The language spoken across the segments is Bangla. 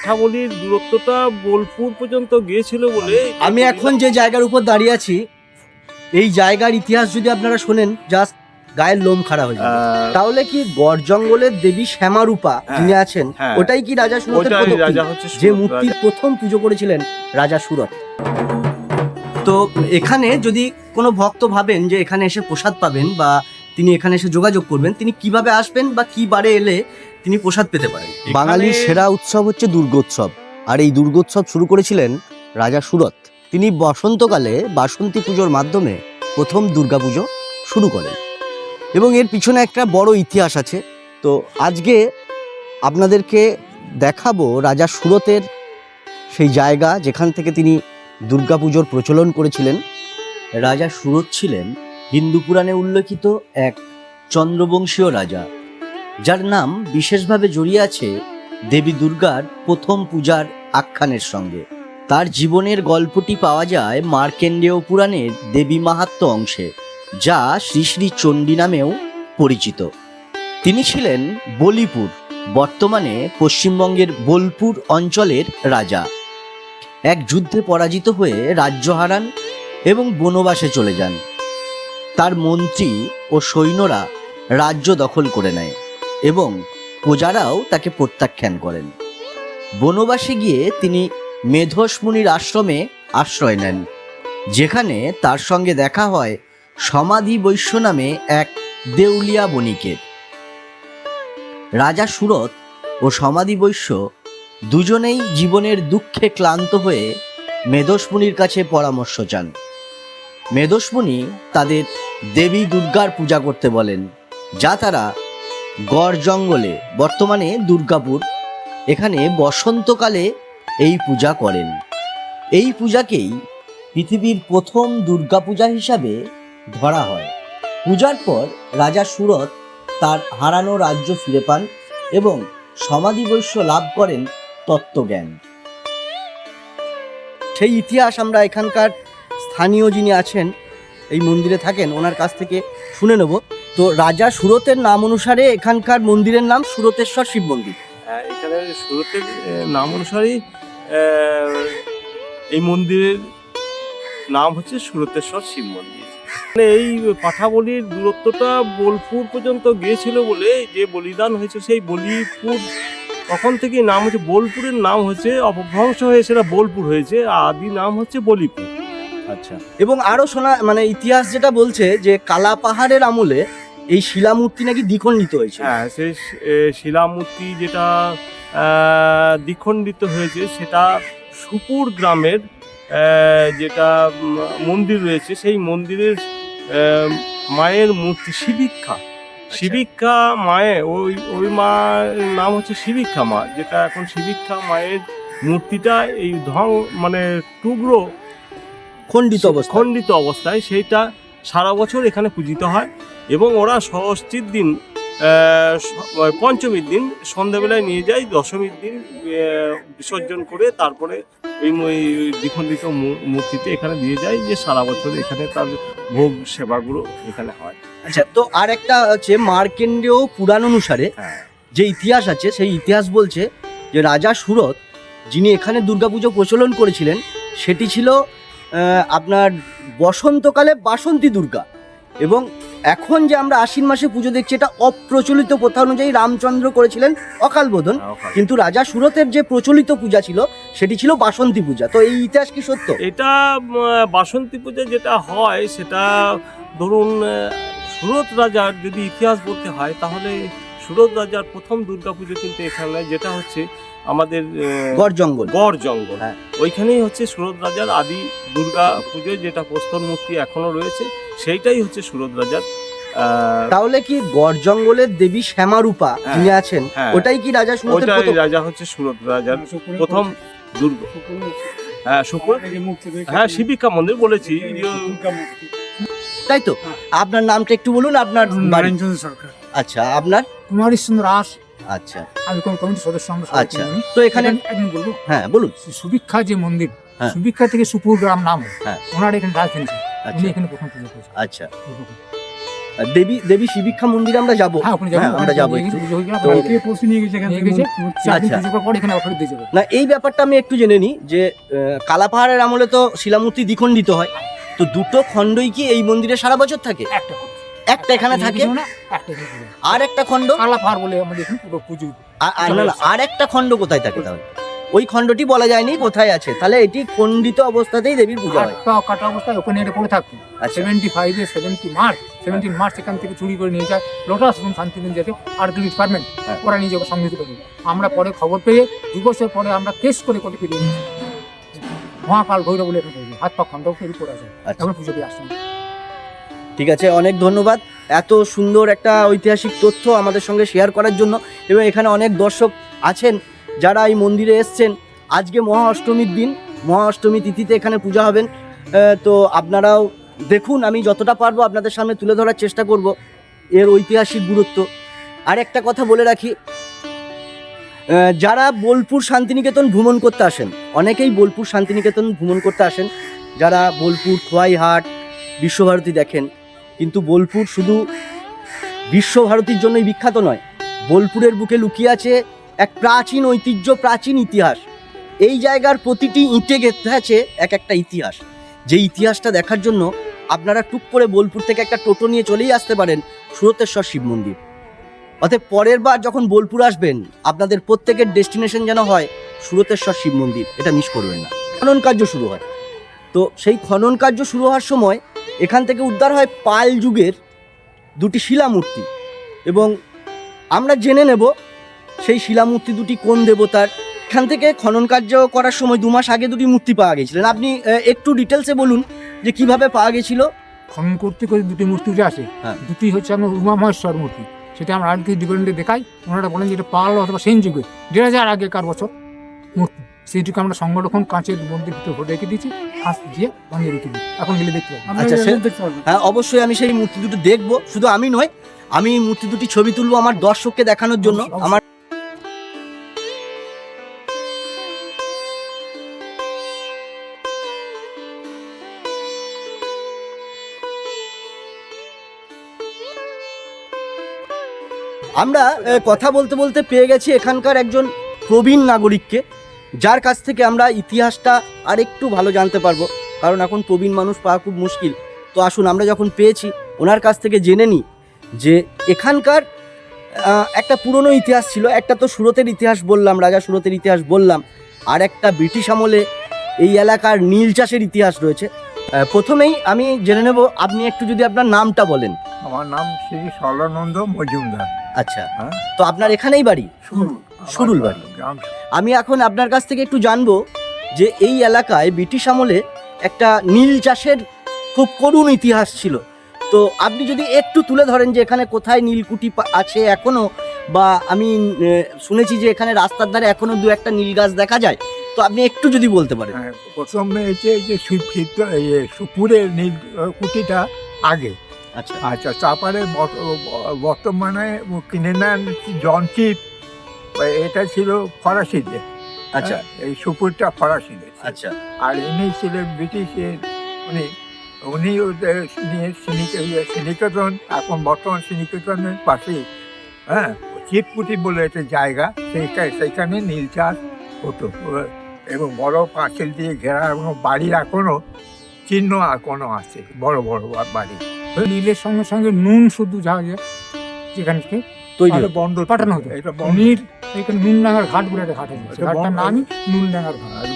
কাঠাবলির দূরত্বটা বোলপুর পর্যন্ত গিয়েছিল বলে আমি এখন যে জায়গার উপর দাঁড়িয়ে আছি এই জায়গার ইতিহাস যদি আপনারা শোনেন জাস্ট গায়ের লোম খাড়া হয়ে যাবে। তাহলে কি গড় জঙ্গলের দেবী শ্যামারূপা হ্যাঁ, যিনি আছেন হ্যাঁ। ওটাই কি রাজা সুরতের যে মূর্তির প্রথম পুজো করেছিলেন রাজা সুরত তো এখানে যদি কোনো ভক্ত ভাবেন যে এখানে এসে প্রসাদ পাবেন বা তিনি এখানে এসে যোগাযোগ করবেন তিনি কীভাবে আসবেন বা কি বারে এলে তিনি প্রসাদ পেতে পারেন। বাঙালির সেরা উৎসব হচ্ছে দুর্গোৎসব। আর এই দুর্গোৎসব শুরু করেছিলেন রাজা সুরত তিনি বসন্তকালে বাসন্তী পুজোর মাধ্যমে প্রথম দুর্গাপুজো শুরু করেন। এবং এর পিছনে একটা বড় ইতিহাস আছে। তো আজকে আপনাদেরকে দেখাবো রাজা সুরতের সেই জায়গা যেখান থেকে তিনি দুর্গাপুজোর প্রচলন করেছিলেন। রাজা সুরত ছিলেন হিন্দু পুরাণে উল্লেখিত এক চন্দ্রবংশীয় রাজা। যার নাম বিশেষভাবে জড়িয়ে আছে দেবী দুর্গার প্রথম পূজার আখ্যানের সঙ্গে। তার জীবনের গল্পটি পাওয়া যায় মার্কেন্ডেয় পুরাণের দেবী মাহাত্ম্য অংশে, যা শ্রী শ্রী চণ্ডী নামেও পরিচিত। তিনি ছিলেন বলিপুর, বর্তমানে পশ্চিমবঙ্গের বোলপুর অঞ্চলের রাজা। এক যুদ্ধে পরাজিত হয়ে রাজ্য হারান এবং বনবাসে চলে যান। তার মন্ত্রী ও সৈন্যরা রাজ্য দখল করে নেয়। এবং প্রজারাও তাকে প্রত্যাখ্যান করেন। বনবাসে গিয়ে তিনি মেধস মুনির আশ্রমে আশ্রয় নেন, যেখানে তার সঙ্গে দেখা হয় সমাধি বৈশ্য নামে এক দেউলিয়া বণিকের। রাজা সুরত ও সমাধি বৈশ্য দুজনেই জীবনের দুঃখে ক্লান্ত হয়ে মেধসমুনির কাছে পরামর্শ চান। মেধসমুনি তাদের দেবী দুর্গার পূজা করতে বলেন, যা তারা গড় জঙ্গলে, বর্তমানে দুর্গাপুর। এখানে বসন্তকালে এই পূজা করেন। এই পূজাকেই পৃথিবীর প্রথম দুর্গাপূজা হিসাবে ধরা হয়। পূজার পর রাজা সুরত তার হারানো রাজ্য ফিরে পান এবং সমাধি বৈশ্য লাভ করেন তত্ত্বজ্ঞান। সেই ইতিহাস আমরা এখানকার স্থানীয় যিনি আছেন, এই মন্দিরে থাকেন, ওনার কাছ থেকে শুনে নেব। তো রাজা সুরতের নাম অনুসারে এখানকার মন্দিরের নাম সুরতেশ্বর শিব মন্দির। হ্যাঁ, এখানে সুরতের নাম অনুসারেই এই মন্দিরের নাম হচ্ছে সুরতেশ্বর শিব মন্দির। মানে এই পাঠাবলির দূরত্বটা বোলপুর পর্যন্ত গিয়েছিল বলে যে বলিদান হয়েছে সেই বলিপুর তখন থেকে নাম হচ্ছে বোলপুরের নাম হচ্ছে অপভ্রংশ হয়ে সেটা বোলপুর হয়েছে আদি নাম হচ্ছে বলিপুর। আচ্ছা। এবং আরও শোনা মানে ইতিহাস যেটা বলছে যে কালা পাহাড়ের আমলে এই শিলামূর্তি নাকি দ্বিখণ্ডিত হয়েছে। হ্যাঁ সেই শিলামূর্তি যেটা দ্বিখণ্ডিত হয়েছে সেটা সুপুর গ্রামের যেটা মন্দির রয়েছে সেই মন্দিরের মায়ের মূর্তি শিবিক্ষা। শিবিক্ষা মায়ে ওই ওই মায়ের নাম হচ্ছে শিবিক্ষা মা যেটা এখন শিবিক্ষা মায়ের মূর্তিটা এই ধং মানে টুকরো খণ্ডিত অবস্থা খণ্ডিত অবস্থায় সেইটা সারা বছর এখানে পূজিত হয় এবং ওরা ষষ্ঠীর দিন পঞ্চমীর দিন সন্ধ্যাবেলায় নিয়ে যায় দশমীর দিন বিসর্জন করে তারপরে ওই ওই দ্বিখণ্ডিত মূর্তিতে এখানে দিয়ে যায় যে সারা বছর এখানে তার ভোগ সেবাগুলো এখানে হয়। আচ্ছা তো আর একটা হচ্ছে মার্কেন্ডেয় পুরাণ অনুসারে হ্যাঁ। যে ইতিহাস আছে সেই ইতিহাস বলছে যে রাজা সুরত যিনি এখানে দুর্গাপুজো প্রচলন করেছিলেন সেটি ছিল আপনার বসন্তকালে বাসন্তী দুর্গা। এবং এখন যে আমরা আশ্বিন মাসে পুজো দেখছি এটা অপ্রচলিত প্রথা অনুযায়ী রামচন্দ্র করেছিলেন অকাল বোধন। হ্যাঁ, কিন্তু রাজা সুরতের যে প্রচলিত পূজা ছিল সেটি ছিল বাসন্তী পূজা। তো এই ইতিহাস কি সত্য? এটা বাসন্তী পূজা যেটা হয় সেটা ধরুন সুরত রাজার যদি ইতিহাস বলতে হয় তাহলে সুরত রাজার প্রথম দুর্গাপুজো কিন্তু এখানে যেটা হচ্ছে আমাদের গড় জঙ্গল। গড় জঙ্গল। হ্যাঁ। ওইখানেই হচ্ছে সুরত রাজার আদি দুর্গা পুজো যেটা প্রস্তর মূর্তি এখনও রয়েছে সেইটাই হচ্ছে সুরত রাজার তাহলে কি গড় জঙ্গলের দেবী শ্যামারূপা হ্যাঁ, যিনি আছেন হ্যাঁ। ওটাই কি রাজা সুরতের ওইটাই রাজা হচ্ছে সুরত রাজার প্রথম দুর্গ। হ্যাঁ শুক্র হ্যাঁ শিবিকা মন্দির বলেছি তাই তো? আপনার নামটা একটু বলুন আপনার সরকার। আচ্ছা আপনার? কুমার চন্দ্র দাস আচ্ছা। আমি কোন কমিটির সদস্য আমরা আচ্ছা। তো এখানে একদিন বলব? হ্যাঁ বলুন। সুবিক্ষা যে মন্দির হ্যাঁ। সুবিক্ষা থেকে সুপুর গ্রাম নাম। হ্যাঁ। ওনার এখানে রাজধানী উনি আচ্ছা। এখানে প্রথম পুজো করেছেন। আচ্ছা। দেবী দেবী শিবিক্ষা মন্দিরে আমরা যাব। হ্যাঁ আমরা যাব আচ্ছা। না এই ব্যাপারটা আমি একটু জেনে নিই যে কালাপাহাড়ের আমলে তো শিলামূর্তি দ্বিখণ্ডিত হয়। তো দুটো খণ্ডই কি এই মন্দিরে সারা বছর থাকে? একটা। একটা এখানে থাকে। আর একটা খণ্ড। কালা পাহাড় বলে আমাদের আর- আর আর একটা খণ্ড কোথায় থাকে তাহলে? ওই খণ্ডটি বলা যায়নি কোথায় আছে? তাহলে এটি খণ্ডিত অবস্থাতেই দেবীর পূজা হয়। কাটা অবস্থায় ওখানে এটা পড়ে থাকতো আচ্ছা। সেভেন্টি ফাইভে সেভেন্টি মার্চ সেভেন্টিন মার্চ এখান থেকে চুরি করে নিয়ে যায়। লোটাস রুম শান্তিদিন যেতে ডিপার্টমেন্ট হ্যাঁ। ওরা নিয়ে যাবে করে আমরা পরে খবর পেয়ে দু বছর পরে আমরা কেস করে কোর্টে ফিরিয়ে নিয়েছি মহাকাল ভৈরব বলে হাত পা খন্ড ফেরি পড়ে আছে। আচ্ছা। এখন পুজো দিয়ে আসছেন ঠিক আছে, অনেক ধন্যবাদ। এত সুন্দর একটা ঐতিহাসিক তথ্য আমাদের সঙ্গে শেয়ার করার জন্য এবং এখানে অনেক দর্শক আছেন যারা এই মন্দিরে এসছেন। আজকে মহা অষ্টমীর দিন মহা অষ্টমী তিথিতে এখানে পূজা হবেন। তো আপনারাও দেখুন, আমি যতটা পারব আপনাদের সামনে তুলে ধরার চেষ্টা করব এর ঐতিহাসিক গুরুত্ব। আর একটা কথা বলে রাখি যারা বোলপুর শান্তিনিকেতন ভ্রমণ করতে আসেন, অনেকেই বোলপুর শান্তিনিকেতন ভ্রমণ করতে আসেন। যারা বোলপুর, খোয়াইহাট, বিশ্বভারতী দেখেন কিন্তু বোলপুর শুধু বিশ্বভারতীর জন্যই বিখ্যাত নয়, বোলপুরের বুকে লুকিয়ে আছে এক প্রাচীন ঐতিহ্য, প্রাচীন ইতিহাস। এই জায়গার প্রতিটি ইঁটে গেঁথে আছে এক একটা ইতিহাস। যে ইতিহাসটা দেখার জন্য আপনারা টুক করে বোলপুর থেকে একটা টোটো নিয়ে চলেই আসতে পারেন সুরতেশ্বর শিব মন্দির। অতএব পরের বার যখন বোলপুর আসবেন, আপনাদের প্রত্যেকের ডেস্টিনেশন যেন হয় সুরতেশ্বর শিব মন্দির, এটা মিস করবেন না। খনন কার্য শুরু হয়। তো সেই খনন কার্য শুরু হওয়ার সময় এখান থেকে উদ্ধার হয় পাল যুগের দুটি শিলামূর্তি। এবং আমরা জেনে নেব সেই শিলামূর্তি দুটি কোন দেবতার। এখান থেকে খনন কার্য করার সময় দু মাস আগে দুটি মূর্তি পাওয়া গেছিলেন। আপনি একটু ডিটেলসে বলুন যে কীভাবে পাওয়া গেছিল। খনন করতে করে দুটি মূর্তি উঠে আসে। হ্যাঁ। দুটি হচ্ছে আমার উমা মহেশ্বর মূর্তি। সেটা আমরা আর্ট ডিপার্টমেন্টে দেখাই। ওনারা বলেন যে এটা পাল অথবা সেন যুগে দেড় হাজার আগেকার বছর মূর্তি। সেইটুকু আমরা সংরক্ষণ কাঁচের মন্দির ভিতরে ভরে রেখে দিয়েছি হাঁস দিয়ে বানিয়ে রেখে দিই এখন গেলে দেখতে পাবো। আচ্ছা, সে- হ্যাঁ অবশ্যই আমি সেই মূর্তি দুটো দেখব। শুধু আমি নয় আমি এই মূর্তি দুটি ছবি তুলবো আমার দর্শককে দেখানোর জন্য। আমার আমরা আহ, কথা বলতে বলতে পেয়ে গেছি এখানকার একজন প্রবীণ নাগরিককে। যার কাছ থেকে আমরা ইতিহাসটা আর একটু ভালো জানতে পারব কারণ এখন প্রবীণ মানুষ পাওয়া খুব মুশকিল। তো আসুন আমরা যখন পেয়েছি ওনার কাছ থেকে জেনে নিই যে এখানকার একটা পুরনো ইতিহাস ছিল একটা তো সুরতের ইতিহাস বললাম রাজা সুরতের ইতিহাস বললাম আর একটা ব্রিটিশ আমলে এই এলাকার নীল চাষের ইতিহাস রয়েছে। প্রথমেই আমি জেনে নেব আপনি একটু যদি আপনার নামটা বলেন। আমার নাম শ্রী সরলানন্দ মজুমদার। আচ্ছা। হ্যাঁ। তো আপনার এখানেই বাড়ি? সুরুল বাড়ি। আমি এখন আপনার কাছ থেকে একটু জানব যে এই এলাকায় ব্রিটিশ আমলে একটা নীল চাষের খুব করুণ ইতিহাস ছিল। তো আপনি যদি একটু তুলে ধরেন যে এখানে কোথায় নীলকুঠি পা- আছে এখনও বা আমি শুনেছি যে এখানে রাস্তার ধারে এখনও দু একটা নীল গাছ দেখা যায় তো আপনি একটু যদি বলতে পারেন। হ্যাঁ, প্রথমে যে যে সুপুরের নীল কুটিটা আগে। আচ্ছা। আচ্ছা তারপরে বর্ত- বর্তমানে কিনে নেন জন চিপ এটা ছিল ফরাসিতে আচ্ছা। হ্যাঁ, এই সুপুরটা ফরাসিতে আচ্ছা। আর ইনি ছিলেন ব্রিটিশের উনি উনি ওদের নিয়ে সিনিকেতন এখন বর্তমান সিনিকেতনের পাশেই হ্যাঁ চিপকুটি বলে একটা জায়গা সেইখানে সেইখানে নীল চাষ হতো। এবং বড় পাঁচিল দিয়ে ঘেরা এবং বাড়ির এখনও চিহ্ন এখনও আছে বড় বড় বাড়ি। নীলের সঙ্গে সঙ্গে নুন শুধু জাহাজে যেখানে থেকে তৈরি। বন্ধ পাঠানো হতো। এটা বন্ধ ঘাট বলে একটা ঘাট আছে। ঘাটটার নামই নুনডাঙ্গার ঘাট।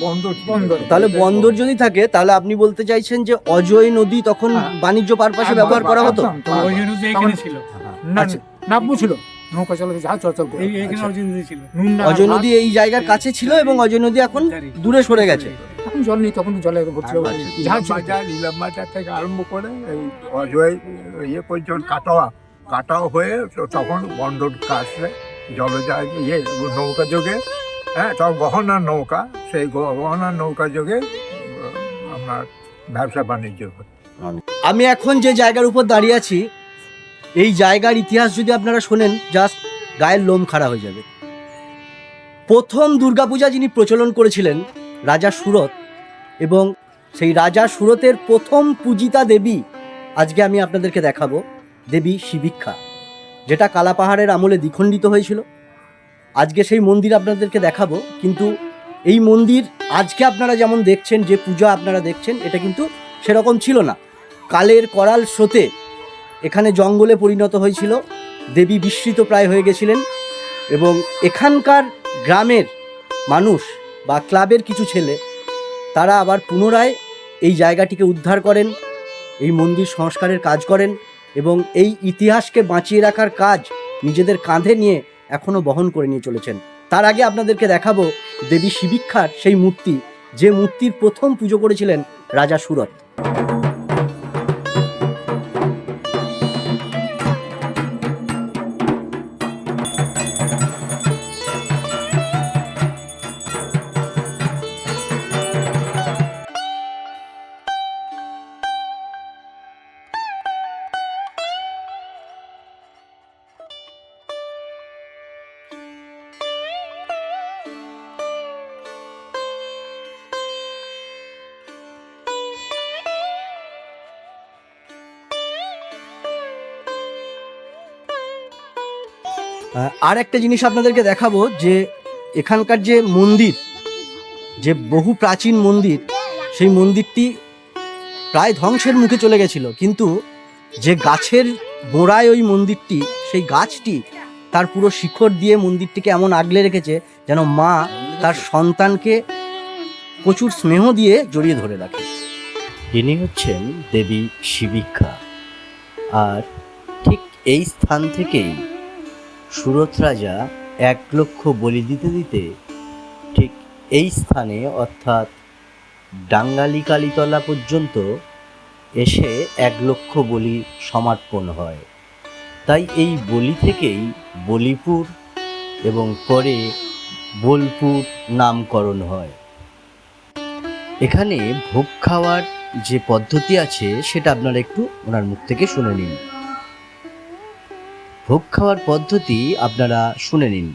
বন্ধ ছিল। বন্দর। তাহলে বন্দর যদি থাকে তাহলে আপনি বলতে চাইছেন যে অজয় নদী তখন হ্যাঁ। বাণিজ্য পারপাসে ব্যবহার করা হতো? একদম, তখন ওই জন্য যে এখানে ছিল। না আচ্ছা। ছিল। নৌকা চালাতে চলাচল করে। আচ্ছা। অজয় নদী এই জায়গার কাছে ছিল এবং অজয় নদী এখন দূরে সরে গেছে। এখন জল নেই তখন জলে ভর্তি বাজার থেকে আরম্ভ করে এই অজয় ইয়ে পর্যন্ত কাটোয়া কাটাও হয়ে তখন বন্দর কাছে ইয়ে নৌকা যোগে হ্যাঁ তখন গহনার নৌকা, সেই গহনার নৌকা যোগে আপনার ব্যবসা বাণিজ্য। আমি এখন যে জায়গার উপর দাঁড়িয়ে আছি, এই জায়গার ইতিহাস যদি আপনারা শোনেন জাস্ট গায়ের লোম খাড়া হয়ে যাবে প্রথম দুর্গাপূজা যিনি প্রচলন করেছিলেন, রাজা সুরত এবং সেই রাজা সুরতের প্রথম পূজিতা দেবী, আজকে আমি আপনাদেরকে দেখাবো, দেবী শিবিক্ষা যেটা কালাপাহাড়ের আমলে দ্বিখণ্ডিত হয়েছিল। আজকে সেই মন্দির আপনাদেরকে দেখাবো, কিন্তু এই মন্দির আজকে আপনারা যেমন দেখছেন, যে পূজা আপনারা দেখছেন, এটা কিন্তু সেরকম ছিল না। কালের করাল স্রোতে এখানে জঙ্গলে পরিণত হয়েছিল, দেবী বিস্মৃত প্রায় হয়ে গেছিলেন এবং এখানকার গ্রামের মানুষ বা ক্লাবের কিছু ছেলে, তারা আবার পুনরায় এই জায়গাটিকে উদ্ধার করেন, এই মন্দির সংস্কারের কাজ করেন। এবং এই ইতিহাসকে বাঁচিয়ে রাখার কাজ নিজেদের কাঁধে নিয়ে এখনও বহন করে নিয়ে চলেছেন। তার আগে আপনাদেরকে দেখাবো দেবী শিবিক্ষার সেই মূর্তি, যে মূর্তির প্রথম পুজো করেছিলেন রাজা সুরত আর একটা জিনিস আপনাদেরকে দেখাবো যে এখানকার যে মন্দির, যে বহু প্রাচীন মন্দির, সেই মন্দিরটি প্রায় ধ্বংসের মুখে চলে গেছিল। কিন্তু যে গাছের গোড়ায় ওই মন্দিরটি, সেই গাছটি তার পুরো শিখর দিয়ে মন্দিরটিকে এমন আগলে রেখেছে যেন মা তার সন্তানকে প্রচুর স্নেহ দিয়ে জড়িয়ে ধরে রাখে। ইনি হচ্ছেন দেবী শিবিক্ষা আর ঠিক এই স্থান থেকেই সুরত রাজা এক লক্ষ বলি দিতে দিতে ঠিক এই স্থানে অর্থাৎ ডাঙ্গালি কালীতলা পর্যন্ত এসে এক লক্ষ বলি সমর্পণ হয়। তাই এই বলি থেকেই বলিপুর এবং পরে বোলপুর নামকরণ হয়। এখানে ভোগ খাওয়ার যে পদ্ধতি আছে সেটা আপনারা একটু ওনার মুখ থেকে শুনে নিন। ভোগ খাওয়ার পদ্ধতি আপনারা শুনে নিন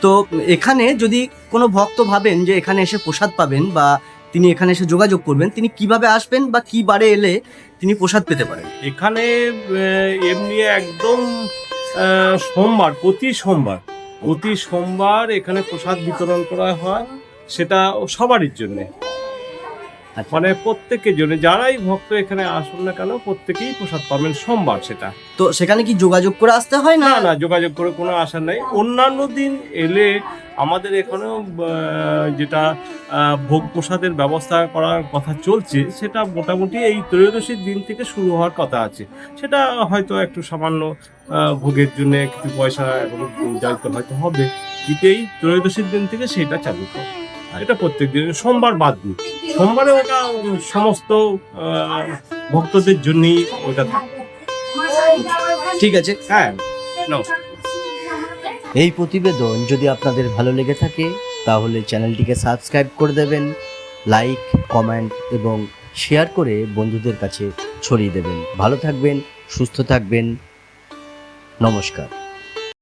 তো এখানে যদি কোনো ভক্ত ভাবেন যে এখানে এসে প্রসাদ পাবেন বা তিনি এখানে এসে যোগাযোগ করবেন তিনি কীভাবে আসবেন বা কি বারে এলে তিনি প্রসাদ পেতে পারেন এখানে এমনি একদম সোমবার প্রতি সোমবার প্রতি সোমবার এখানে প্রসাদ বিতরণ করা হয় সেটা সবারই জন্যে। মানে প্রত্যেকের জন্য যারাই ভক্ত এখানে আসুন না কেন প্রত্যেকেই প্রসাদ পাবেন সোমবার সেটা। তো সেখানে কি যোগাযোগ করে আসতে হয় না? না যোগাযোগ করে কোনো আশা নেই। অন্যান্য দিন এলে আমাদের এখানেও যেটা ভোগ প্রসাদের ব্যবস্থা করার কথা চলছে সেটা মোটামুটি এই ত্রয়োদশীর দিন থেকে শুরু হওয়ার কথা আছে। সেটা হয়তো একটু সামান্য ভোগের জন্য কিছু পয়সা এখনও জানতে হয়তো হবে। কিন্তু এই ত্রয়োদশীর দিন থেকে সেটা চালু হবে এটা প্রত্যেক দিন সোমবার বাদ দিন সোমবারে ওটা সমস্ত ভক্তদের জন্যই ওটা থাকে। ঠিক আছে। হ্যাঁ নমস্কার এই প্রতিবেদন যদি আপনাদের ভালো লেগে থাকে তাহলে চ্যানেলটিকে সাবস্ক্রাইব করে দেবেন লাইক কমেন্ট এবং শেয়ার করে বন্ধুদের কাছে ছড়িয়ে দেবেন। ভালো থাকবেন সুস্থ থাকবেন। নমস্কার।